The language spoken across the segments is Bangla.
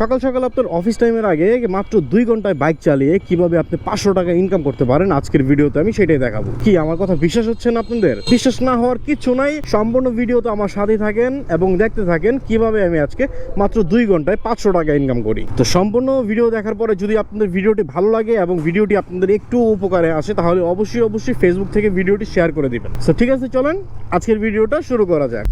সকাল সকাল আপনার অফিস টাইমের আগে মাত্র দুই ঘন্টায় বাইক চালিয়ে কীভাবে আপনি পাঁচশো টাকা ইনকাম করতে পারেন আজকের ভিডিওতে আমি সেটাই দেখাবো। কি, আমার কথা বিশ্বাস হচ্ছে না আপনাদের? বিশ্বাস না হওয়ার কিছু নাই, সম্পূর্ণ ভিডিওতে আমার সাথে থাকেন এবং দেখতে থাকেন কীভাবে আমি আজকে মাত্র দুই ঘন্টায় পাঁচশো টাকা ইনকাম করি। তো সম্পূর্ণ ভিডিও দেখার পরে যদি আপনাদের ভিডিওটি ভালো লাগে এবং ভিডিওটি আপনাদের একটু উপকারে আসে, তাহলে অবশ্যই অবশ্যই ফেসবুক থেকে ভিডিওটি শেয়ার করে দিবেন। তো ঠিক আছে, চলেন আজকের ভিডিওটা শুরু করা যাক।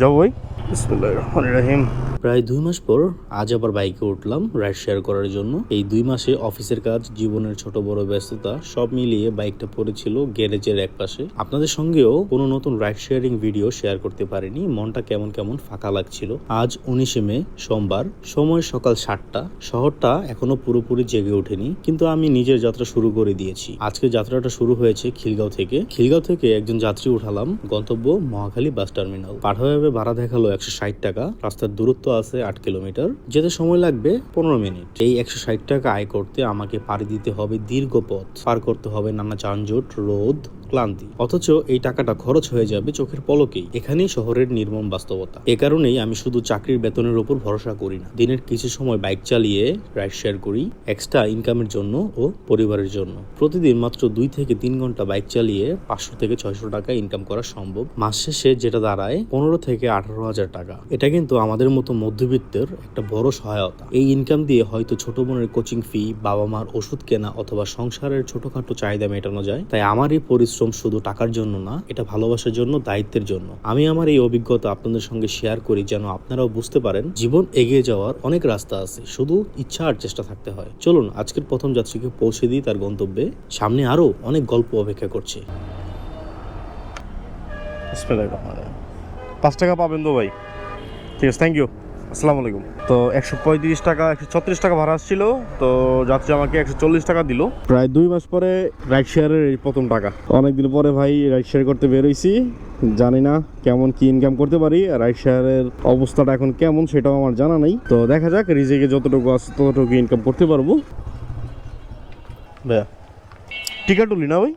যাব ভাই। বিসমুল্লাহ রহমান রহিম। প্রায় দুই মাস পর আজ আবার বাইকে উঠলাম রাইড শেয়ার করার জন্য। এই দুই মাসে অফিসের কাজ, জীবনের ছোট বড় ব্যস্ততা, সব মিলিয়ে বাইকটা পড়েছিল গ্যারেজের এক পাশে আপনাদের সঙ্গেও কোনো নতুন রাইড শেয়ারিং ভিডিও শেয়ার করতে পারিনি। মনটা কেমন কেমন ফাঁকা লাগছিল। আজ উনিশে মে, সোমবার। সময় সকাল সাতটা। শহরটা এখনও পুরোপুরি জেগে ওঠেনি, কিন্তু আমি নিজের যাত্রা শুরু করে দিয়েছি। আজকে যাত্রাটা শুরু হয়েছে খিলগাঁও থেকে। খিলগাঁও থেকে একজন যাত্রী উঠালাম গন্তব্য মহাখালী বাস টার্মিনাল। পাঠাভাবে ভাড়া দেখাল একশো ষাট টাকা। রাস্তার দূরত্ব আছে আট কিলোমিটার। যেতে সময় লাগবে পনেরো মিনিট। এই একশো ষাট টাকা আয় করতে আমাকে পাড়ি দিতে হবে দীর্ঘ পথ। পার করতে হবে নানা যানজট, রোদ ক্লান্তি। অথচ এই টাকাটা খরচ হয়ে যাবে চোখের পলকেই। এখানেই শহরের নির্মম বাস্তবতা। এ কারণেই আমি শুধু চাকরির বেতনের উপর ভরসা করি না। দিনের কিছু সময় বাইক চালিয়ে রাইড শেয়ার করি, এক্সট্রা ইনকামের জন্য ও পরিবারের জন্য। প্রতিদিন মাত্র দুই থেকে তিন ঘণ্টা বাইক চালিয়ে পাঁচশো থেকে ছয়শো টাকা ইনকাম করা সম্ভব। মাস শেষে যেটা দাঁড়ায় পনেরো থেকে আঠারো হাজার টাকা। এটা কিন্তু আমাদের মতো মধ্যবিত্তের একটা বড় সহায়তা। এই ইনকাম দিয়ে হয়তো ছোট বোনের কোচিং ফি, বাবা মার ওষুধ কেনা অথবা সংসারের ছোটখাটো চাহিদা মেটানো যায়। তাই আমার এই পরিশ্রম শুধু টাকার জন্য না, এটা ভালোবাসার জন্য, দায়িত্বের জন্য। আমি আমার এই অভিজ্ঞতা আপনাদের সঙ্গে শেয়ার করি যেন আপনারাও বুঝতে পারেন, জীবন এগিয়ে যাওয়ার অনেক রাস্তা আছে। শুধু ইচ্ছা আর চেষ্টা থাকতে হয়। চলুন, আজকের প্রথম যাত্রীকে পৌঁছে দিই তার গন্তব্যে। সামনে আরও অনেক গল্প অপেক্ষা করছে। পাঁচ টাকা পাবেন তো ভাই। ঠিক আছে থ্যাংক ইউ আসসালামু আলাইকুম। তো একশো পঁয়ত্রিশ টাকা, একশো ছত্রিশ টাকা ভাড়া আসছিল, তো যাত্রী আমাকে একশো চল্লিশ টাকা দিল। প্রায় দুই মাস পরে রাইড শেয়ারের এই প্রথম টাকা। অনেকদিন পরে ভাই রাইড শেয়ার করতে বেরোইছি জানি না কেমন কি ইনকাম করতে পারি রাইড শেয়ারের অবস্থাটা এখন কেমন সেটাও আমার জানা নেই। তো দেখা যাক, রিজেকে যতটুকু আছে ততটুকু ইনকাম করতে পারব। ভাইয়া, টিকা তুলি না ভাই?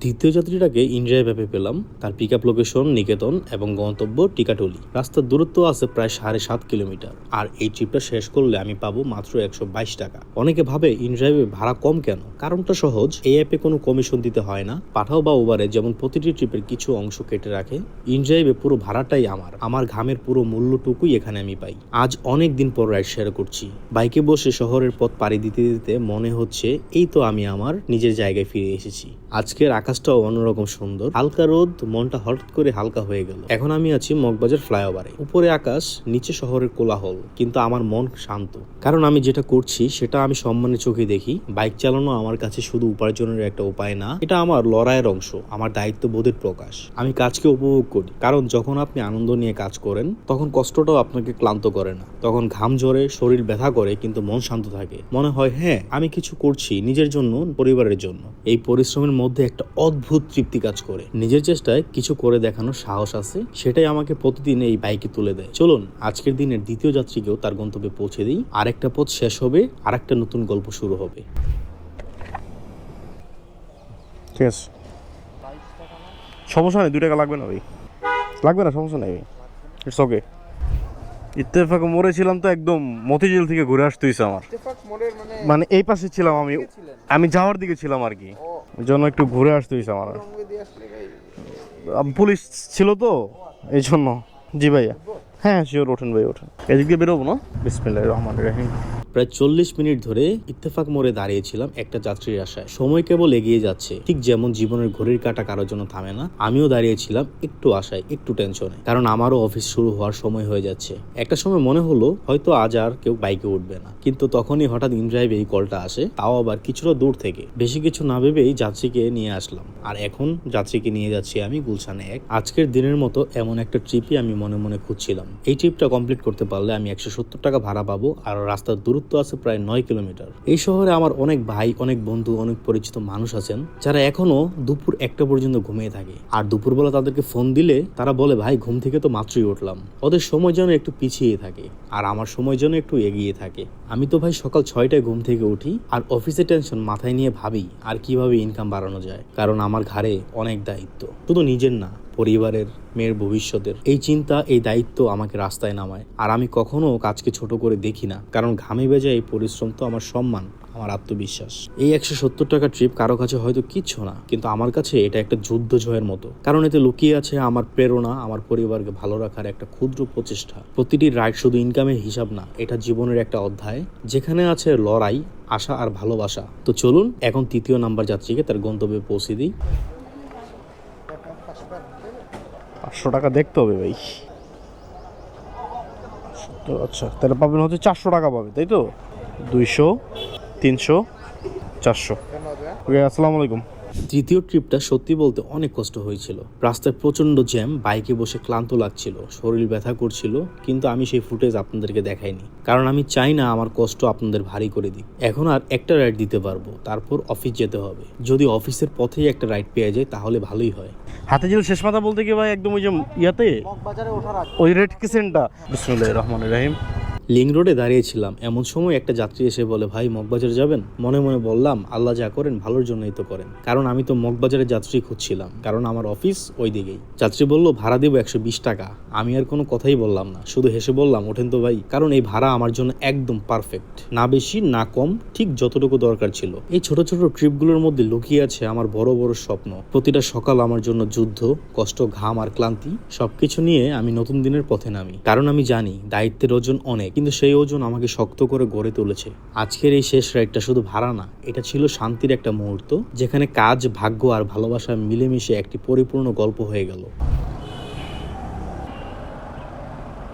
দ্বিতীয় যাত্রীটাকে ইন্ডিয়ায় ভেবে পেলাম। তার পিক আপ লোকেশন নিকেতন এবং গন্তব্য টিকাটলি। রাস্তার দূরত্ব আছে প্রায় সাড়ে সাত কিলোমিটার। আর এই ট্রিপটা শেষ করলে আমি পাবো মাত্র একশো বাইশ টাকা। অনেকে ভাবে ইনড্রাইভে ভাড়া কম কেন? কারণটা সহজ। এই অ্যাপে কোনো কমিশন দিতে হয় না। পাঠাও বা উবারে যেমন প্রতিটি ট্রিপের কিছু অংশ কেটে রাখে ইনড্রাইভে পুরো ভাড়াটাই আমার। আমার ঘামের পুরো মূল্যটুকুই এখানে আমি পাই। আজ অনেক দিন পর রাইড শেয়ার করছি। বাইকে বসে শহরের পথ পাড়ি দিতে দিতে মনে হচ্ছে এই তো আমি আমার নিজের জায়গায় ফিরে এসেছি। আজকের আকাশটাও অন্যরকম সুন্দর। হালকা রোদ, মনটা হঠাৎ করে হালকা হয়ে গেল। এখন আমি আছি মগবাজার ফ্লাইওভারে। উপরে আকাশ, নিচে শহরের কোলাহল, কিন্তু আমার মন শান্ত। কারণ আমি যেটা করছি, সেটা আমি সম্মানের চোখে দেখি। বাইক চালানো আমার কাছে শুধু উপার্জনের একটা উপায় না, এটা আমার লড়াইয়ের অংশ, আমার দায়িত্ববোধের প্রকাশ। আমি কাজকে উপভোগ করি। কারণ যখন আপনি আনন্দ নিয়ে কাজ করেন, তখন কষ্টটাও আপনাকে ক্লান্ত করে না। তখন ঘাম ঝরে, শরীর ব্যথা করে, কিন্তু মন শান্ত থাকে। মনে হয় হ্যাঁ আমি কিছু করছি নিজের জন্য, পরিবারের জন্য। এই পরিশ্রমের মধ্যে একটা অদ্ভুত তৃপ্তি কাজ করে। নিজের চেষ্টায় কিছু করে দেখানোর সাহস আছে সেটাই আমাকে প্রতিদিন এই বাইকে তুলে দেয়। চলুন আজকের দিনের দ্বিতীয় যাত্রীকেও তার গন্তব্যে পৌঁছে দিই। আরেকটা পথ শেষ হবে আরেকটা নতুন গল্প শুরু হবে। ঠিক আছে। সমস্যা নেই দু টাকা লাগবে না ভাই। লাগবে না সমস্যা নেই। ইটস ওকে ইত্তেফাক মরেছিলাম তো একদম মতিঝিল থেকে ঘুরে আসতে আমার। মানে মানে এই পাশে ছিলাম আমি। আমি যাওয়ার দিকে ছিলাম আর কি। ওই জন্য একটু ঘুরে আসতে হয়েছে আমার। পুলিশ ছিল তো এই জন্য। জি ভাইয়া। হ্যাঁ শিওর ওঠেন ভাই ওঠেন। এদিক দিয়ে বেরোবো না? বিসমিল্লাহির রহমানির রহিম। প্রায় চল্লিশ মিনিট ধরে ইত্তেফাক মোড়ে দাঁড়িয়েছিলাম একটা যাত্রীর আশায়। সময় কেবল এগিয়ে যাচ্ছে। ঠিক যেমন জীবনের ঘড়ির কাটা কারোর জন্য থামে না, আমিও দাঁড়িয়েছিলাম একটু আশায়, একটু টেনশনে। কারণ আমারও অফিস শুরু হওয়ার সময় হয়ে যাচ্ছে। একটা সময় মনে হলো, হয়তো আজ আর কেউ বাইকে উঠবে না। কিন্তু তখনই হঠাৎ ইনড্রাইভে এই কলটা আসে, তাও আবার কিছুটা দূর থেকে। বেশি কিছু না ভেবেই যাত্রীকে নিয়ে আসলাম। আর এখন যাত্রীকে নিয়ে যাচ্ছি আমি গুলশানে এক। আজকের দিনের মতো এমন একটা ট্রিপই আমি মনে মনে খুঁজছিলাম। এই ট্রিপটা কমপ্লিট করতে পারলে আমি একশো সত্তর টাকা ভাড়া পাবো আর রাস্তার দূরত্ব আছে প্রায় নয় কিলোমিটার। এই শহরে আমার অনেক ভাই, অনেক বন্ধু, অনেক পরিচিত মানুষ আছেন, যারা এখনও দুপুর একটা পর্যন্ত ঘুমিয়ে থাকে। আর দুপুরবেলা তাদেরকে ফোন দিলে তারা বলে, ভাই, ঘুম থেকে তো মাত্রই উঠলাম। ওদের সময় যেন একটু পিছিয়ে থাকে, আর আমার সময় যেন একটু এগিয়ে থাকে। আমি তো ভাই সকাল ছয়টায় ঘুম থেকে উঠি, আর অফিসে টেনশন মাথায় নিয়ে ভাবি, আর কীভাবে ইনকাম বাড়ানো যায়? কারণ আমার ঘাড়ে অনেক দায়িত্ব। শুধু নিজের না পরিবারের মেয়ের ভবিষ্যতের। এই চিন্তা, এই দায়িত্ব আমাকে রাস্তায় নামায়। আর আমি কখনো কাজকে ছোট করে দেখি না। কারণ ঘামে ভেজা এই পরিশ্রম তো আমার সম্মান, আমার আত্মবিশ্বাস। এই একশো সত্তর টাকা ট্রিপ কারও কাছে হয়তো কিচ্ছু না, কিন্তু আমার কাছে এটা একটা যুদ্ধ জয়ের মতো। কারণ এতে লুকিয়ে আছে আমার প্রেরণা, আমার পরিবারকে ভালো রাখার একটা ক্ষুদ্র প্রচেষ্টা। প্রতিটি রাইড শুধু ইনকামের হিসাব না, এটা জীবনের একটা অধ্যায়, যেখানে আছে লড়াই, আশা আর ভালোবাসা। তো চলুন, এখন তৃতীয় নাম্বার যাত্রীকে তার গন্তব্যে পৌঁছে দিই। পাঁচশো টাকা দেখতে হবে ভাই। তো আচ্ছা তাহলে পাবেন হচ্ছে চারশো টাকা পাবে, তাই তো? দুইশো, তিনশো, চারশো। ওকে, আসসালামু আলাইকুম। তৃতীয় ট্রিপটা সত্যি বলতে অনেক কষ্ট হয়েছিল। রাস্তায় প্রচণ্ড জ্যাম বাইকে বসে ক্লান্ত লাগছিল শরীর ব্যথা করছিল কিন্তু আমি সেই ফুটেজ আপনাদেরকে দেখাইনি। কারণ আমি চাই না আমার কষ্ট আপনাদের ভারী করে দিই এখন আর একটা রাইড দিতে পারব তারপর অফিস যেতে হবে। যদি অফিসের পথেই একটা রাইড পেয়ে যায় তাহলে ভালোই হয়। হাতে ছিল শেষ মাথা বলতে কি ভাই একদম ওই যে ইয়াতে? ওই রেড কিসেনটা বিসমুল্লাহ রহমান রাহিম। লিং রোডে দাঁড়িয়েছিলাম। এমন সময় একটা যাত্রী এসে বলে, ভাই, মগবাজার যাবেন? মনে মনে বললাম, আল্লাহ যা করেন, ভালোর জন্যই তো করেন। কারণ আমি তো মগবাজারের যাত্রী খুঁজছিলাম, কারণ আমার অফিস ওই দিকেই। যাত্রী বলল, ভাড়া দেবো একশো বিশ টাকা। আমি আর কোনো কথাই বললাম না, শুধু হেসে বললাম, ওঠেন তো ভাই, কারণ এই ভাড়া আমার জন্য একদম পারফেক্ট না বেশি, না কম, ঠিক যতটুকু দরকার ছিল। এই ছোট ছোট ট্রিপগুলোর মধ্যে লুকিয়ে আছে আমার বড় বড় স্বপ্ন। প্রতিটা সকাল আমার জন্য যুদ্ধ, কষ্ট, ঘাম আর ক্লান্তি, সবকিছু নিয়ে আমি নতুন দিনের পথে নামি। কারণ আমি জানি, দায়িত্বের ওজন অনেক কিন্তু সেই ওজন আমাকে শক্ত করে গড়ে তুলেছে। আজকের এই শেষ রাইডটা শুধু ভাড়া না, এটা ছিল শান্তির একটা মুহূর্ত, যেখানে কাজ, ভাগ্য আর ভালোবাসা মিলেমিশে একটি পরিপূর্ণ গল্প হয়ে গেল।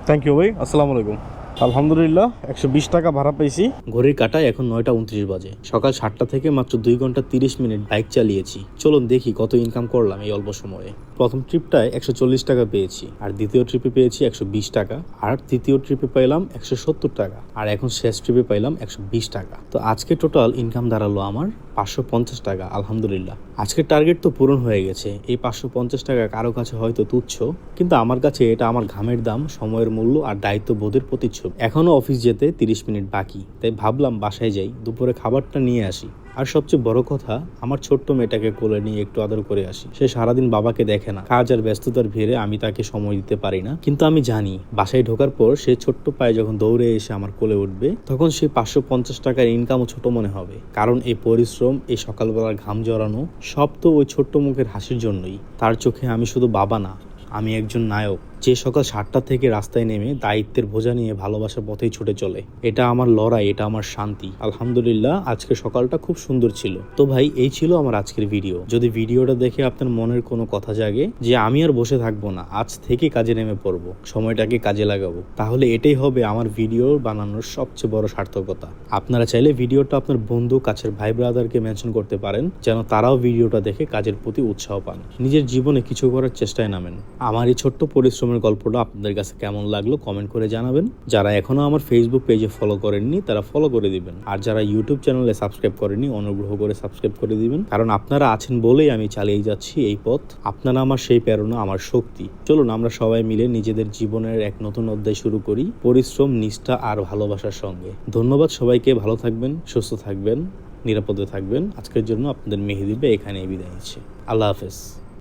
থ্যাংক ইউ ভাই। আসসালামু আলাইকুম। আলহামদুলিল্লাহ, একশো বিশ টাকা ভাড়া পেয়েছি। ঘড়ির কাটায় এখন নয়টা উনত্রিশ বাজে। সকাল সাতটা থেকে মাত্র দুই ঘণ্টা তিরিশ মিনিট বাইক চালিয়েছি। চলুন দেখি কত ইনকাম করলাম এই অল্প সময়ে। প্রথম ট্রিপটায় একশো চল্লিশ টাকা পেয়েছি, আর দ্বিতীয় ট্রিপে পেয়েছি একশো বিশ টাকা, আর তৃতীয় ট্রিপে পাইলাম একশো সত্তর টাকা, আর এখন শেষ ট্রিপে পাইলাম একশো বিশ টাকা। তো আজকে টোটাল ইনকাম দাঁড়াল আমার পাঁচশো পঞ্চাশ টাকা, আলহামদুলিল্লাহ। আজকের টার্গেট তো পূরণ হয়ে গেছে। এই পাঁচশো পঞ্চাশ টাকা কারও কাছে হয়তো তুচ্ছ, কিন্তু আমার কাছে এটা আমার ঘামের দাম, সময়ের মূল্য আর দায়িত্ববোধের প্রতিচ্ছবি। এখনও অফিস যেতে তিরিশ মিনিট বাকি, তাই ভাবলাম বাসায় যাই, দুপুরে খাবারটা নিয়ে আসি। আর সবচেয়ে বড় কথা, আমার ছোট্ট মেয়েটাকে কোলে নিয়ে একটু আদর করে আসি। সে সারাদিন বাবাকে দেখে না। কাজ আর ব্যস্ততার ভিড়ে আমি তাকে সময় দিতে পারি না। কিন্তু আমি জানি, বাসায় ঢোকার পর সে ছোট্ট পায়ে যখন দৌড়ে এসে আমার কোলে উঠবে, তখন সে পাঁচশো পঞ্চাশ টাকার ইনকামও ছোট মনে হবে। কারণ এই পরিশ্রম, এই সকালবেলার ঘাম জড়ানো, সব তো ওই ছোট্ট মুখের হাসির জন্যই। তার চোখে আমি শুধু বাবা না, আমি একজন নায়ক। যে সকাল সাতটা থেকে রাস্তায় নেমে দায়িত্বের বোঝা নিয়ে ভালোবাসার পথেই ছুটে চলে। এটা আমার লড়াই, এটা আমার শান্তি। আলহামদুলিল্লাহ, আজকে সকালটা খুব সুন্দর ছিল। তো ভাই, এই ছিল আমার আজকের ভিডিও। যদি ভিডিওটা দেখে আপনার মনের কোনো কথা জাগে যে আমি আর বসে থাকব না, আজ থেকে কাজে নেমে পড়ব, সময়টাকে কাজে লাগাবো, তাহলে এটাই হবে আমার ভিডিও বানানোর সবচেয়ে বড় সার্থকতা। আপনারা চাইলে ভিডিওটা আপনার বন্ধু, কাছের ভাই ব্রাদারকে মেনশন করতে পারেন, যেন তারাও ভিডিওটা দেখে কাজের প্রতি উৎসাহ পান। নিজের জীবনে কিছু করার চেষ্টায় নামেন। আমার এই ছোট্ট পরিশ্রমের গল্পটা আপনাদের কাছে কেমন লাগল কমেন্ট করে জানাবেন। যারা এখনও আমার ফেসবুক পেজে ফলো করেননি, তারা ফলো করে দিবেন। আর যারা ইউটিউব চ্যানেলে সাবস্ক্রাইব করেনি অনুগ্রহ করে সাবস্ক্রাইব করে দিবেন। কারণ আপনারা আছেন বলেই আমি চালিয়ে যাচ্ছি এই পথ। আপনারা আমার সেই প্রেরণা, আমার শক্তি। চলুন আমরা সবাই মিলে নিজেদের জীবনের এক নতুন অধ্যায় শুরু করি, পরিশ্রম, নিষ্ঠা আর ভালোবাসার সঙ্গে। ধন্যবাদ সবাইকে, ভালো থাকবেন, সুস্থ থাকবেন, নিরাপদে থাকবেন। আজকের জন্য আপনাদের মেহেদিবে এখানেই বিদায় নিচ্ছে। আল্লাহ হাফেজ।